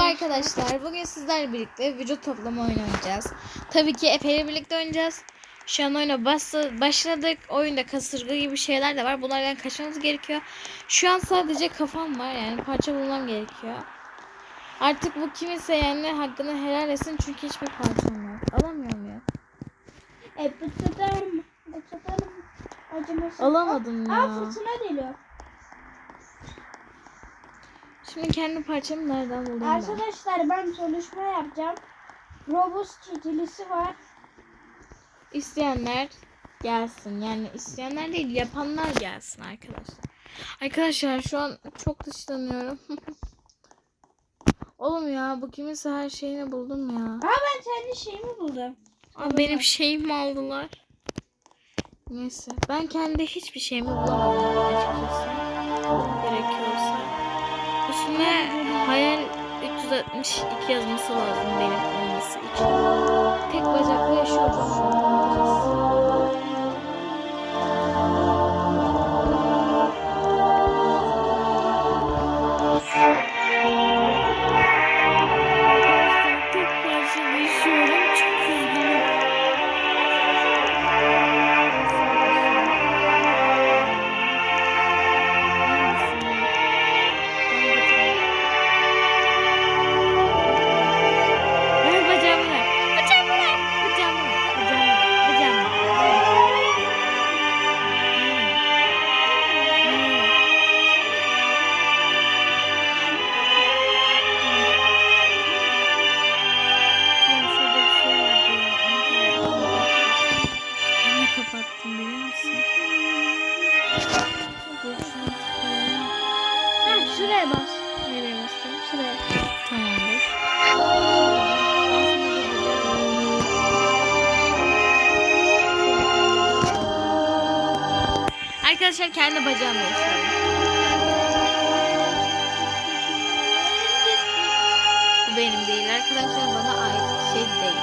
Merhaba arkadaşlar. Bugün sizlerle birlikte vücut toplama oynayacağız. Tabii ki Efe ile birlikte oynayacağız. Şu an oyuna başladık. Oyunda kasırga gibi şeyler de var. Bunlardan kaçmamız gerekiyor. Şu an sadece kafam var. Yani parça bulmam gerekiyor. Artık bu kiminse yani hakkını helal etsin. Çünkü hiçbir parçam yok. Alamıyorum ya. E bıtıdarım. Bıtıdarım. Acımasın. Alamadım Aa ya. fırtına geliyor. Şimdi kendi parçamı nereden ben? Arkadaşlar ben konuşma yapacağım. Robus çekilisi var. İsteyenler gelsin. Yani isteyenler değil yapanlar gelsin arkadaşlar. Arkadaşlar şu an çok dışlanıyorum. Oğlum ya bu kiminse her şeyini buldum ya. Aa ben kendi şeyimi buldum. Aa, benim şeyimi aldılar. Neyse ben kendi hiçbir şeyimi bulamadım açıkçası. 362 yazması lazım benim olması için. Tek bacaklı yaşıyoruz. Arkadaşlar kendi bacağımla. Bu benim değil arkadaşlar bana ait şey değil.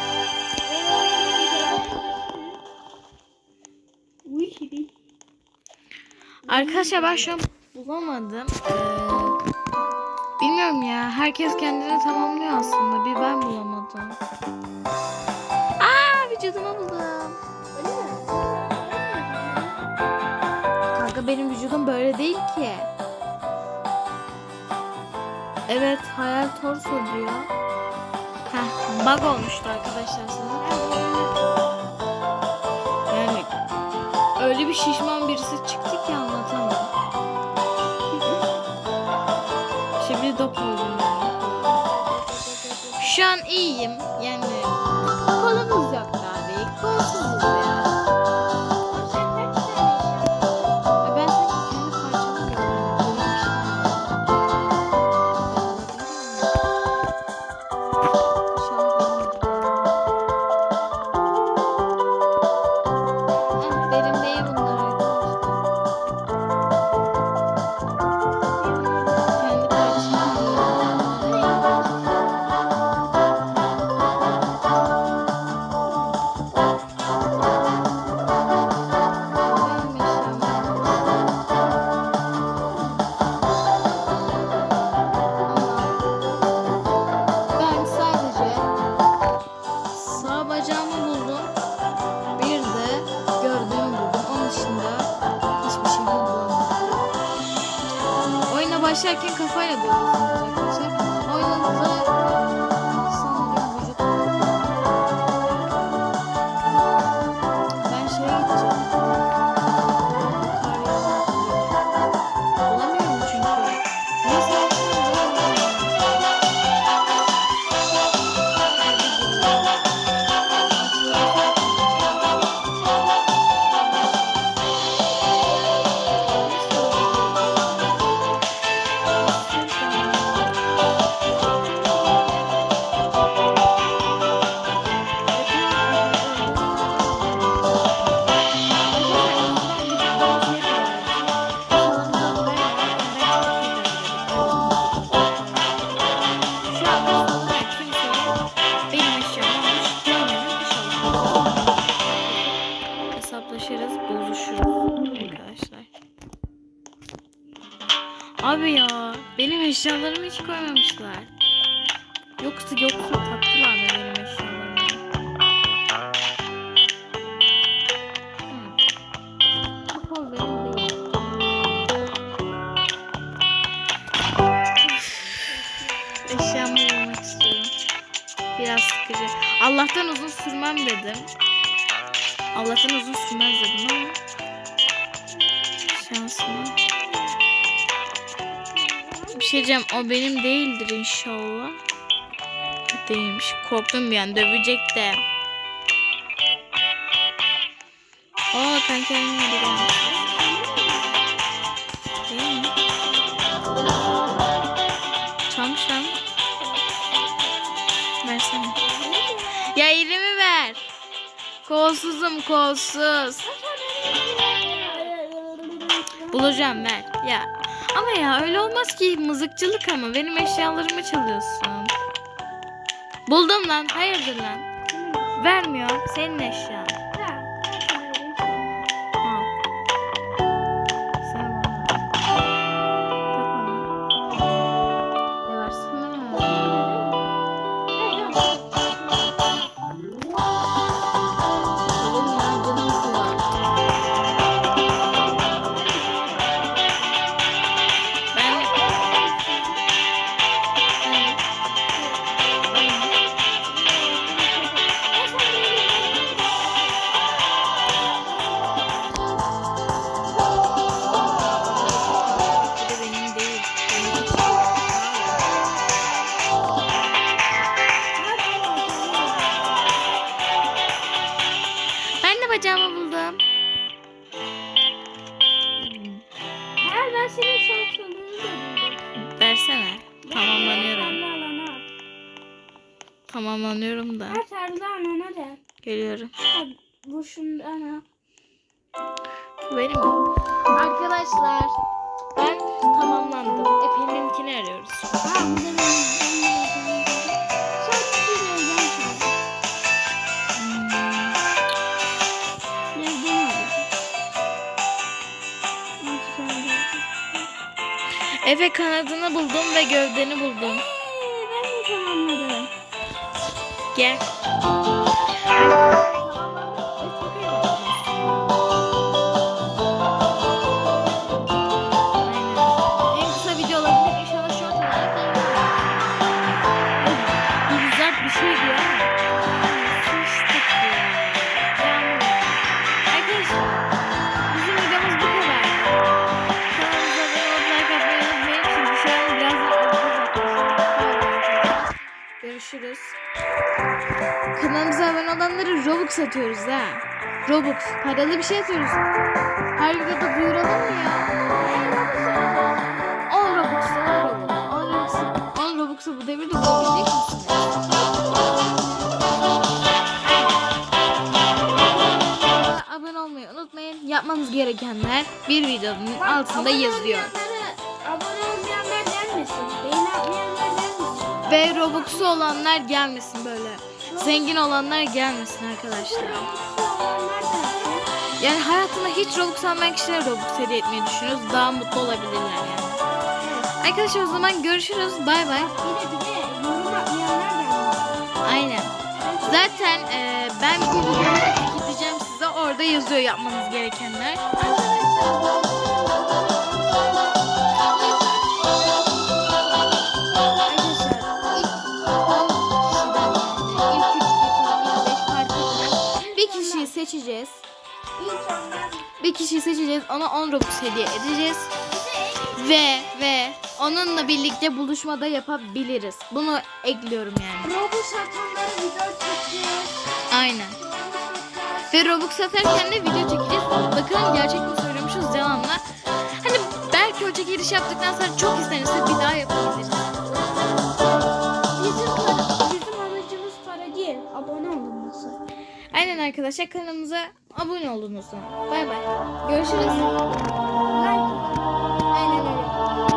Arkadaşlar ben bulamadım. Ee, bilmiyorum ya. Herkes kendini tamamlıyor aslında. Bir ben bulamadım. Aa vücudumu buldum. Vücudum böyle değil ki. Evet hayal torso diyor. Heh bug olmuştu arkadaşlar sana. Yani öyle bir şişman birisi çıktı ki anlatamam. Şimdi dop yani. Şu an iyiyim. Yani kolumuz düşerken a doluyorsun. Benim eşyalarımı hiç koymamışlar. Yoksa yoksa taktılar benim eşyalarımı? Bu kol Eşyamı bulmak istiyorum. Biraz sıkıcı. Allah'tan uzun sürmem dedim. Allah'tan uzun sürmez dedim ama şansıma. Şey o benim değildir inşallah. Değilmiş. Korktum bir an dövecek de. Aa kanka aynı yere gelmiş. Değil mi? Çalmış lan. Versene. Ya elimi ver. Kolsuzum kolsuz. Bulacağım ver. Ya ama ya öyle olmaz ki mızıkçılık ama benim eşyalarımı çalıyorsun. Buldum lan. Hayırdır lan? Vermiyor. Senin eşyan. Bacağımı buldum. Her ben senin şansını da Versene. Tamamlanıyorum. Tamamlanıyorum. Da. Her tarla anana de. Geliyorum. Ha, Bu şundan ha. Bu benim? Arkadaşlar ben tamamlandım. Efe'ninkini arıyoruz. Ha bu da benim. Efe kanadını buldum ve gövdeni buldum. Ee, ben de tamamladım. Gel. Kanalımıza abone olanları Robux satıyoruz ha. Robux. Paralı bir şey atıyoruz. Her videoda duyuralım mı ya? 10 Robux'a 10 Robux. 10 Robux'a 10 Robux'a bu devirde bulabilecek? Kanala abone olmayı unutmayın. Yapmanız gerekenler bir videonun altında yazıyor. Abone olmayanlar gelmesin. Beğeni atmayanlar gelmesin. Ve Robux'u olanlar gelmesin böyle. Zengin olanlar gelmesin arkadaşlar. Yani hayatında hiç Robux almayan kişilere Robux hediye etmeyi düşünüyoruz. Daha mutlu olabilirler yani. Arkadaşlar o zaman görüşürüz. Bay bay. Aynen. Zaten e, ben bir ekleyeceğim size. Orada yazıyor yapmanız gerekenler. Arkadaşlar Bir kişiyi seçeceğiz. Ona 10 Robux hediye edeceğiz. Ve ve onunla birlikte buluşmada yapabiliriz. Bunu ekliyorum yani. Robux satanları video çekeceğiz. Aynen. Ve Robux satarken de video çekeceğiz. Bakalım gerçek mi söylüyormuşuz mı? Hani belki o çekiliş yaptıktan sonra çok istenirse bir daha yapabiliriz. Bizim, para, abone olunması. Aynen arkadaşlar kanalımıza abone olunuz. Bay bay. Görüşürüz. Like. Aynen öyle.